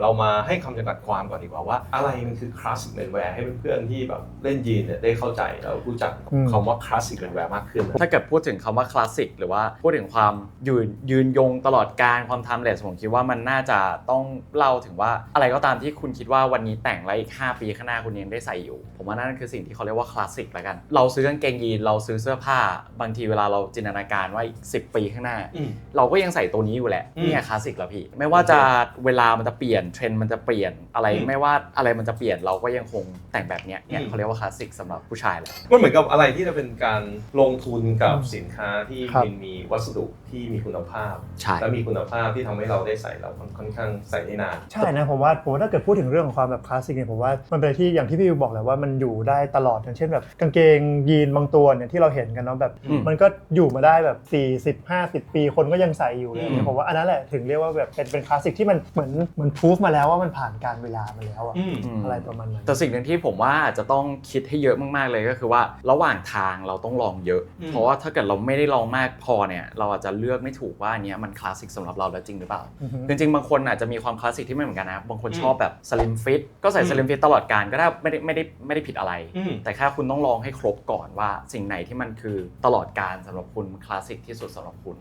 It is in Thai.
เรามาให้คำจำกัดความก่อนดีกว่าว่า อะไรมันคือคลาสสิกแมนแวร์ให้เพื่อนๆที่แบบเล่นยีนเนี่ยได้เข้าใจแล้วรู้จักอืมคำว่าคลาสสิกแมนแวร์มากขึ้นถ้าเกิดพูดถึงคำว่าคลาสสิกหรือว่าพูดถึงความยืนยืนยงตลอดการความท m เลสผมคิดว่ามันน่าจะต้องเล่าถึงว่าอะไรก็ตามที่คุณคิดว่าวันนี้แต่งแล้วอีก5ปีข้างหน้าคุณยังได้ใส่อยู่ ผมว่านั่นคือสิ่งที่เขาเรียกว่าคลาสสิกแล้วกันเราซื้อกางเกงยีนเราซื้อเสื้อผ้า บางทีเวลาเราจินตนาการว่าอีก10 ปีข้างหน้า อืม เราก็ยังใส่ตัวนี้อยู่แหละอืมนี่ไงคลาสสิกแล้วพี่ ไม่ว่าจะเวลามันจะเปลี่ยนเทรนด์มันจะเปลี่ยนอะไรอืมไม่ว่าอะไรมันจะเปลี่ยนเราก็ยังคงแต่งแบบเนี้ยเนี่ยอืมเขาเรียกว่าคลาสสิกสำหรับผู้ชายแหละมันเหมือนกับอะไรที่จะเป็นการลงทุนกับอืมสินค้าที่ครับมันมีวัสดุที่มีคุณภาพใช่และมีคุณภาพที่ทำให้เราได้ใส่แล้วค่อนข้างใส่ได้นาน ใช่นะผมว่าผมว่าถ้าเกิดพูดถึงเรื่องของความแบบคลาสสิกเนี่ยผมว่ามันเป็นอะไรที่อย่างที่พี่วิวบอกแหละว่ามันอยู่ได้ตลอดอย่างเช่นแบบกางเกงยีนบางตัวเนี่ยที่เราเห็นกันเนาะแบบอืมมันก็อยู่มาได้แบบ 40 50 ปีคนก็ยังใส่อยู่เลยอืมผมว่าอันนั้นแหละถึงเรียกว่าแบบเป็นเป็นคลาสสิกที่มันเหมือนเหมือนพูฟมาแล้วว่ามันผ่านการเวลามาแล้วอะอืม ม อะไรประมาณนั้น แต่สิ่งหนึ่งที่ผมว่าอาจจะต้องคิดให้เยอะมากๆเลยก็คือว่าระหว่างทางเราต้องลองเยอะ อืม เพราะว่าถ้าเกิดเราไม่ได้ลองมากพอเนี่ยเราอาจจะเลือกไม่ถูกว่าอันเนี้ยมันคลาสสิกสำหรับเราแล้วจริงหรือเปล่า อือฮึ จริงๆ บางคนอาจจะมีความคลาสสิกที่ไม่เหมือนกันนะบางคนอืมชอบแบบสลิมฟิตก็ใส่อืม สลิมฟิตตลอดการก็ได้ไม่ได้ไม่ได้ไม่ได้ผิดอะไร อืม แต่แค่คุณต้องลองให้ครบก่อนว่าสิ่งไหนที่มันคือตลอดการสำหรับคุณคลาสสิกที่สุดสำหรับคุณ